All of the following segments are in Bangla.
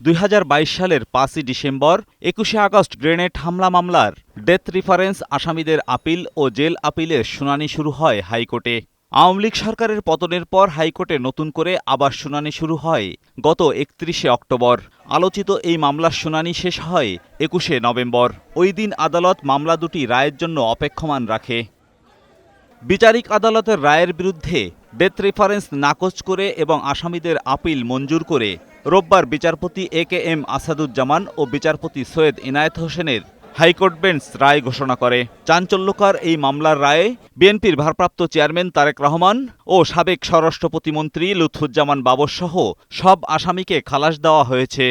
দুই হাজার বাইশ সালের পাঁচই ডিসেম্বর, একুশে আগস্ট গ্রেনেড হামলা মামলার ডেথ রিফারেন্স আসামিদের আপিল ও জেল আপিলের শুনানি শুরু হয় হাইকোর্টে। আওয়ামী লীগ সরকারের পতনের পর হাইকোর্টে নতুন করে আবার শুনানি শুরু হয় গত একত্রিশে অক্টোবর। আলোচিত এই মামলার শুনানি শেষ হয় একুশে নভেম্বর। ওই দিন আদালত মামলা দুটি রায়ের জন্য অপেক্ষমান রাখে। বিচারিক আদালতের রায়ের বিরুদ্ধে ডেথ রেফারেন্স নাকচ করে এবং আসামিদের আপিল মঞ্জুর করে। রোববার বিচারপতি এ কে এম আসাদুজ্জামান ও বিচারপতি সৈয়দ ইনায়েত হোসেনের হাইকোর্ট বেঞ্চ রায় ঘোষণা করে। চাঞ্চল্যকর এই মামলার রায়ে বিএনপির ভারপ্রাপ্ত চেয়ারম্যান তারেক রহমান ও সাবেক স্বরাষ্ট্র প্রতিমন্ত্রী লুৎফুজ্জামান বাবরসহ সব আসামিকে খালাস দেওয়া হয়েছে।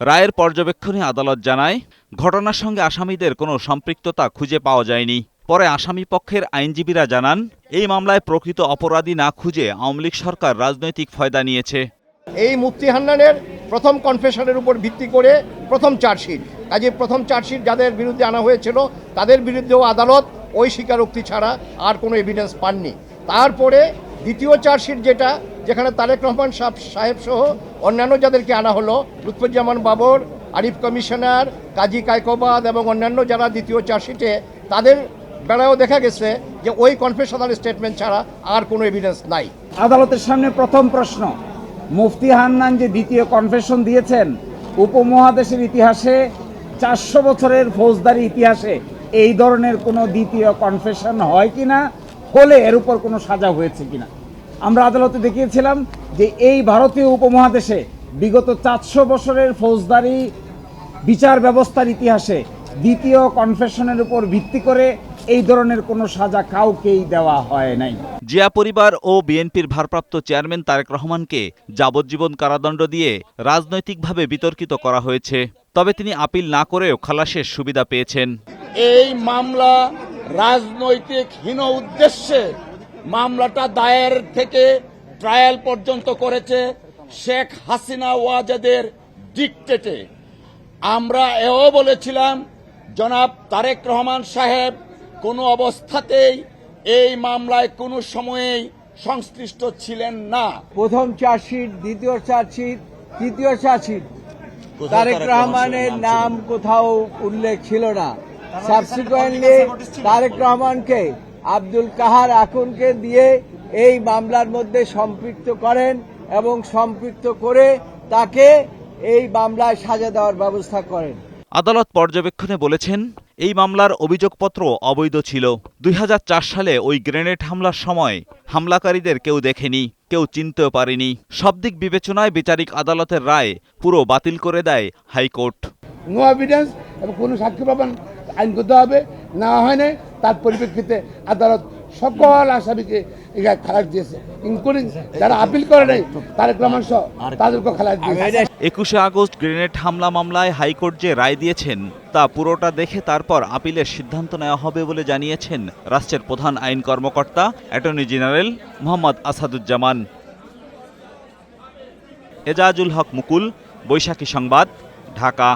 রায়ের পর্যবেক্ষণে আদালত জানায়, ঘটনার সঙ্গে আসামিদের কোনো সম্পৃক্ততা খুঁজে পাওয়া যায়নি। পরে আসামি পক্ষের আইনজীবীরা জানান, এই মামলায় প্রকৃত অপরাধী না খুঁজে আওয়ামী লীগ সরকার রাজনৈতিক ফয়দা নিয়েছে। এই মুফতি হান্নানের প্রথম কনফেশনের উপর ভিত্তি করে প্রথম চার্জশিট। কাজে প্রথম চার্জশিট যাদের বিরুদ্ধে আনা হয়েছিল, তাদের বিরুদ্ধেও আদালত ওই স্বীকারোক্তি ছাড়া আর কোনো এভিডেন্স পাননি। তারপরে দ্বিতীয় চার্জশিট যেটা, যেখানে তারেক রহমান সাহেব সহ অন্যান্য যাদেরকে আনা হলো, লুৎফুজ্জামান বাবর, আরিফ কমিশনার, কাজী কায়কোবাদ এবং অন্যান্য যারা দ্বিতীয় চার্জশিটে, তাদের বেলায়ও দেখা গেছে যে ওই কনফেশনাল স্টেটমেন্ট ছাড়া আর কোনো এভিডেন্স নাই। আদালতের সামনে প্রথম প্রশ্ন, মুফতি হান্নান যে দ্বিতীয় কনফেশন দিয়েছেন, উপমহাদেশের ইতিহাসে চারশো বছরের ফৌজদারি ইতিহাসে এই ধরনের কোনো দ্বিতীয় কনফেশন হয় কিনা, হলে এর উপর কোনো সাজা হয়েছে কিনা। আমরা আদালতে দেখিয়েছিলাম যে এই ভারতীয় উপমহাদেশে বিগত চারশো বছরের ফৌজদারি বিচার ব্যবস্থার ইতিহাসে দ্বিতীয় কনফেশনের উপর ভিত্তি করে এই ধরনের কোনো সাজা কাউকেই দেওয়া হয় নাই। জিয়া পরিবার ও বিএনপির ভারপ্রাপ্ত চেয়ারম্যান তারেক রহমানকে যাবজ্জীবন কারাদণ্ড দিয়ে রাজনৈতিকভাবে বিতর্কিত করা হয়েছে তবে তিনি আপিল না করেও খালাসের সুবিধা পেয়েছেন। এই মামলা রাজনৈতিক হীন উদ্দেশ্যে মামলাটা দায়ের থেকে ট্রায়াল পর্যন্ত করেছে শেখ হাসিনা ওয়াজেদের ডিকটেটে। আমরা এও বলেছিলাম জনাব তারেক রহমান সাহেব কোনো অবস্থাতেই এই মামলায় কোনো সময়েই সংশ্লিষ্ট ছিলেন না। প্রথম চার্জশিট দ্বিতীয় চার্জশিট তৃতীয় চার্জশিট। তারেক রহমানের নাম কোথাও উল্লেখ ছিল না। সাবসিকুয়েন্টলি তারেক রহমানকে আব্দুল কাহার আকুনকে দিয়ে এই মামলার মধ্যে সম্পৃক্ত করেন এবং সম্পৃক্ত করে তাকে এই মামলায় সাজা দেওয়ার ব্যবস্থা করেন। আদালত পর্যবেক্ষণে বলেছেন, এই মামলার অভিযোগপত্র অবৈধ ছিল। দুই হাজার চার সালে ওই গ্রেনেড হামলার সময় হামলাকারীদের কেউ দেখেনি, কেউ চিনতেও পারেনি। সব দিক বিবেচনায় বিচারিক আদালতের রায় পুরো বাতিল করে দেয় হাইকোর্ট। নো এভিডেন্স এবং কোনো সাক্ষী প্রমাণ আইনগত হবে, না হয় তার পরিপ্রেক্ষিতে আদালত সকল আসামিকে খালাস দিয়েছে। ইনক্লুডিং যারা আপিল করে নাই, তারেক রহমান সহ তাদেরকে খালাস দিয়েছে। একুশে আগস্ট গ্রেনেড হামলা মামলায় হাইকোর্ট যে রায় দিয়েছেন, তা পুরোটা দেখে তারপর আপিলের সিদ্ধান্ত নেওয়া হবে বলে জানিয়েছেন রাষ্ট্রের প্রধান আইন কর্মকর্তা, অ্যাটর্নি জেনারেল মোহাম্মদ আসাদুজ্জামান। এজাজুল হক মুকুল, বৈশাখী সংবাদ, ঢাকা।